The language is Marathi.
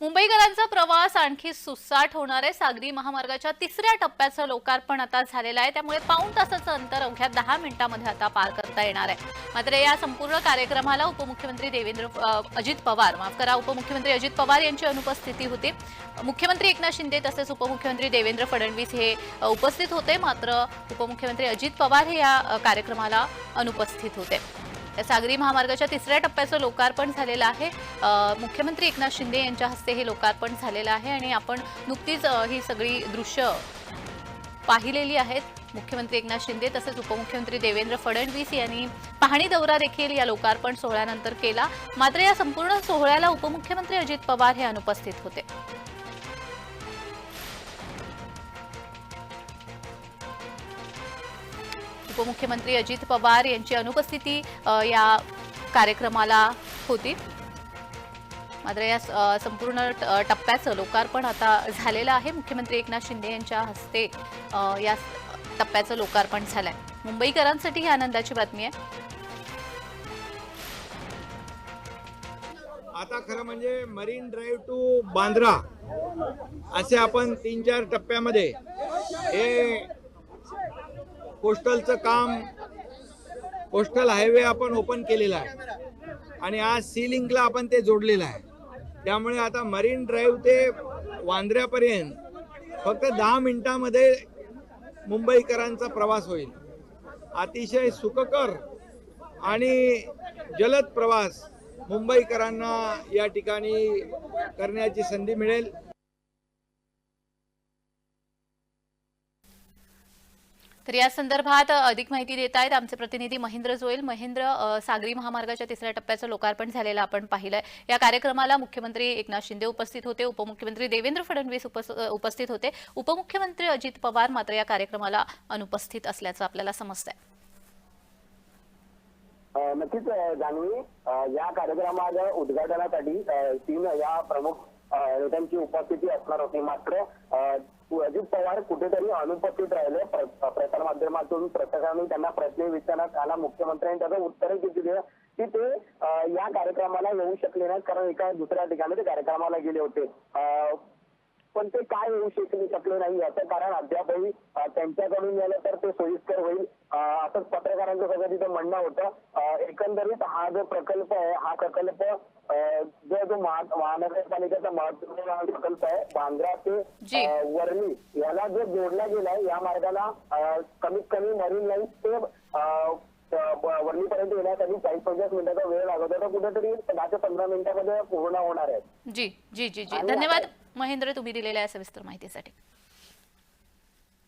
मुंबईकरांचा प्रवास आणखी सुसाट होणार आहे. सागरी महामार्गाच्या तिसऱ्या टप्प्याचं लोकार्पण आता झालेलं आहे. त्यामुळे पाऊण तासाचं अंतर अवघ्या दहा मिनिटांमध्ये आता पार करता येणार आहे. मात्र या संपूर्ण कार्यक्रमाला उपमुख्यमंत्री देवेंद्र अजित पवार माफ करा उपमुख्यमंत्री अजित पवार यांची अनुपस्थिती होती. मुख्यमंत्री एकनाथ शिंदे तसेच उपमुख्यमंत्री देवेंद्र फडणवीस हे उपस्थित होते. मात्र उपमुख्यमंत्री अजित पवार हे या कार्यक्रमाला अनुपस्थित होते. या सागरी महामार्गाच्या तिसऱ्या टप्प्याचं लोकार्पण झालेलं आहे. मुख्यमंत्री एकनाथ शिंदे यांच्या हस्ते हे लोकार्पण झालेलं आहे आणि आपण नुकतीच ही सगळी दृश्य पाहिलेली आहेत. मुख्यमंत्री एकनाथ शिंदे तसेच उपमुख्यमंत्री देवेंद्र फडणवीस यांनी पाहणी दौरा देखील या लोकार्पण सोहळ्यानंतर केला. मात्र या संपूर्ण सोहळ्याला उपमुख्यमंत्री अजित पवार हे अनुपस्थित होते. उपमुख्यमंत्री अजित पवार यांची अनुपस्थिती या कार्यक्रमाला होती. मात्र या संपूर्ण टप्प्याचं लोकार्पण आता झालेलं आहे. मुख्यमंत्री एकनाथ शिंदे यांच्या हस्ते या टप्प्याचं लोकार्पण झालंय. मुंबईकरांसाठी ही आनंदाची बातमी आहे. आता खरं म्हणजे मरीन ड्राईव्ह टू बांद्रा असे आपण तीन चार टप्प्यामध्ये हे कोस्टलचं काम कोस्टल हायवे आपण ओपन केलेला आहे. आणि आज सी लिंकला आपण ते जोडलेलं आहे. त्यामुळे आता मरीन ड्राईव्ह ते वांद्र्यापर्यंत फक्त दहा मिनिटामध्ये मुंबईकरांचा प्रवास होईल. अतिशय सुखकर आणि जलद प्रवास मुंबईकरांना या ठिकाणी करण्याची संधी मिळेल. तर या संदर्भात अधिक माहिती देत आहेत आमचे प्रतिनिधी महेंद्र जोईल. महेंद्र सागरी महामार्गाच्या तिसऱ्या टप्प्याचं लोकार्पण झालेलं आपण पाहिलंय. या कार्यक्रमाला मुख्यमंत्री एकनाथ शिंदे उपस्थित होते. उपमुख्यमंत्री देवेंद्र फडणवीस उपस्थित होते. उपमुख्यमंत्री अजित पवार मात्र या कार्यक्रमाला अनुपस्थित असल्याचं आपल्याला समजतंय. नक्कीच जान्हवी या कार्यक्रमाच्या उद्घाटनासाठी तीन या प्रमुख नेत्यांची उपस्थिती असणार होती मात्र अजित पवार कुठेतरी अनुपस्थित राहिले. प्र- प्रसार माध्यमातून प्रत्येकाने त्यांना प्रश्न विचारण्यात आला. मुख्यमंत्र्यांनी त्याचं उत्तर किती दिलं? की ते या कार्यक्रमाला येऊ शकले नाहीत. कारण एका दुसऱ्या ठिकाणी ते कार्यक्रमाला गेले होते. पण ते काय येऊ शकले शकले नाही याचं कारण अद्यापही त्यांच्याकडून गेलं तर ते सोयीस्कर होईल. असंच पत्रकारांचं सगळं तिथं म्हणणं होतं. एकंदरीत हा जो प्रकल्प आहे हा प्रकल्प जो जो महा- महानगरपालिकेचा महत्त्वपूर्ण प्रकल्प आहे बांद्रा ते वरली याला जो जोडला गेलाय या मार्गाला कमीत कमी मरीन लाईन ते वरलीपर्यंत येण्यासाठी चाळीस पंचवीस मिनिटाचा वेळ लागत. होता कुठेतरी दहा ते पंधरा मिनिटामध्ये पूर्ण होणार आहे. जी जी जी जी. धन्यवाद. महेंद्र तुम्ही दिलेल्या या सविस्तर माहितीसाठी.